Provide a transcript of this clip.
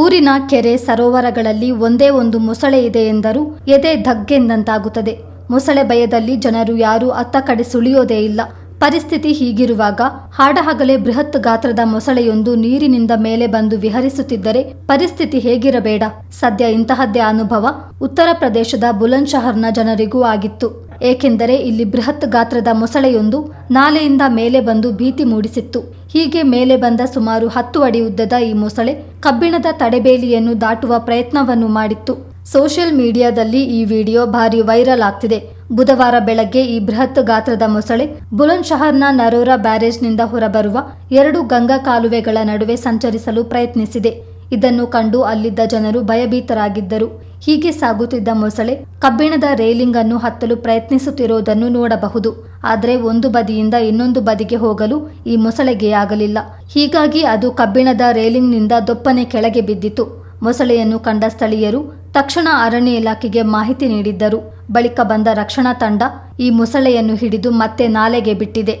ಊರಿನ ಕೆರೆ ಸರೋವರಗಳಲ್ಲಿ ಒಂದೇ ಒಂದು ಮೊಸಳೆ ಇದೆ ಎಂದರೂ. ಎದೆ ಧಗ್ಗೆಂದಂತಾಗುತ್ತದೆ ಮೊಸಳೆ ಭಯದಲ್ಲಿ ಜನರು ಯಾರೂ ಅತ್ತ ಕಡೆ ಸುಳಿಯೋದೇ ಇಲ್ಲ. ಪರಿಸ್ಥಿತಿ ಹೀಗಿರುವಾಗ ಹಾಡಹಗಲೇ ಬೃಹತ್ ಗಾತ್ರದ ಮೊಸಳೆಯೊಂದು ನೀರಿನಿಂದ ಮೇಲೆ ಬಂದು ವಿಹರಿಸುತ್ತಿದ್ದರೆ ಪರಿಸ್ಥಿತಿ ಹೇಗಿರಬೇಡ. ಸದ್ಯ ಇಂತಹದ್ದೇ ಅನುಭವ. ಉತ್ತರ ಪ್ರದೇಶದ ಬುಲಂದ್ಶಹರ್ನ ಜನರಿಗೂ ಆಗಿತ್ತು. ಏಕೆಂದರೆ ಇಲ್ಲಿ ಬೃಹತ್ ಗಾತ್ರದ ಮೊಸಳೆಯೊಂದು ನಾಲೆಯಿಂದ ಮೇಲೆ ಬಂದು ಭೀತಿ ಮೂಡಿಸಿತ್ತು. ಹೀಗೆ ಮೇಲೆ ಬಂದ ಸುಮಾರು ಹತ್ತು ಅಡಿ ಉದ್ದದ ಈ ಮೊಸಳೆ ಕಬ್ಬಿಣದ ತಡೆಬೇಲಿಯನ್ನು ದಾಟುವ ಪ್ರಯತ್ನವನ್ನು ಮಾಡಿತ್ತು. ಸೋಷಿಯಲ್ ಮೀಡಿಯಾದಲ್ಲಿ ಈ ವಿಡಿಯೋ ಭಾರಿ ವೈರಲ್ ಆಗ್ತಿದೆ. ಬುಧವಾರ ಬೆಳಗ್ಗೆ ಈ ಬೃಹತ್ ಗಾತ್ರದ ಮೊಸಳೆ ಬುಲಂದ್ಶಹರ್ನ ನರೋರಾ ಬ್ಯಾರೇಜ್ನಿಂದ ಹೊರಬರುವ ಎರಡು ಗಂಗಾ ಕಾಲುವೆಗಳ ನಡುವೆ ಸಂಚರಿಸಲು ಪ್ರಯತ್ನಿಸಿದೆ. ಇದನ್ನು ಕಂಡು ಅಲ್ಲಿದ್ದ ಜನರು ಭಯಭೀತರಾಗಿದ್ದರು. ಹೀಗೆ ಸಾಗುತ್ತಿದ್ದ ಮೊಸಳೆ ಕಬ್ಬಿಣದ ರೇಲಿಂಗ್ ಅನ್ನು ಹತ್ತಲು ಪ್ರಯತ್ನಿಸುತ್ತಿರುವುದನ್ನು ನೋಡಬಹುದು. ಆದರೆ ಒಂದು ಬದಿಯಿಂದ ಇನ್ನೊಂದು ಬದಿಗೆ ಹೋಗಲು ಈ ಮೊಸಳೆಗೆ ಆಗಲಿಲ್ಲ. ಹೀಗಾಗಿ ಅದು ಕಬ್ಬಿಣದ ರೇಲಿಂಗ್ನಿಂದ ದೊಪ್ಪನೆ ಕೆಳಗೆ ಬಿದ್ದಿತು. ಮೊಸಳೆಯನ್ನು ಕಂಡ ಸ್ಥಳೀಯರು ತಕ್ಷಣ ಅರಣ್ಯ ಇಲಾಖೆಗೆ ಮಾಹಿತಿ ನೀಡಿದ್ದರು. ಬಳಿಕ ಬಂದ ರಕ್ಷಣಾ ತಂಡ ಈ ಮೊಸಳೆಯನ್ನು ಹಿಡಿದು ಮತ್ತೆ ನಾಲೆಗೆ ಬಿಟ್ಟಿದೆ.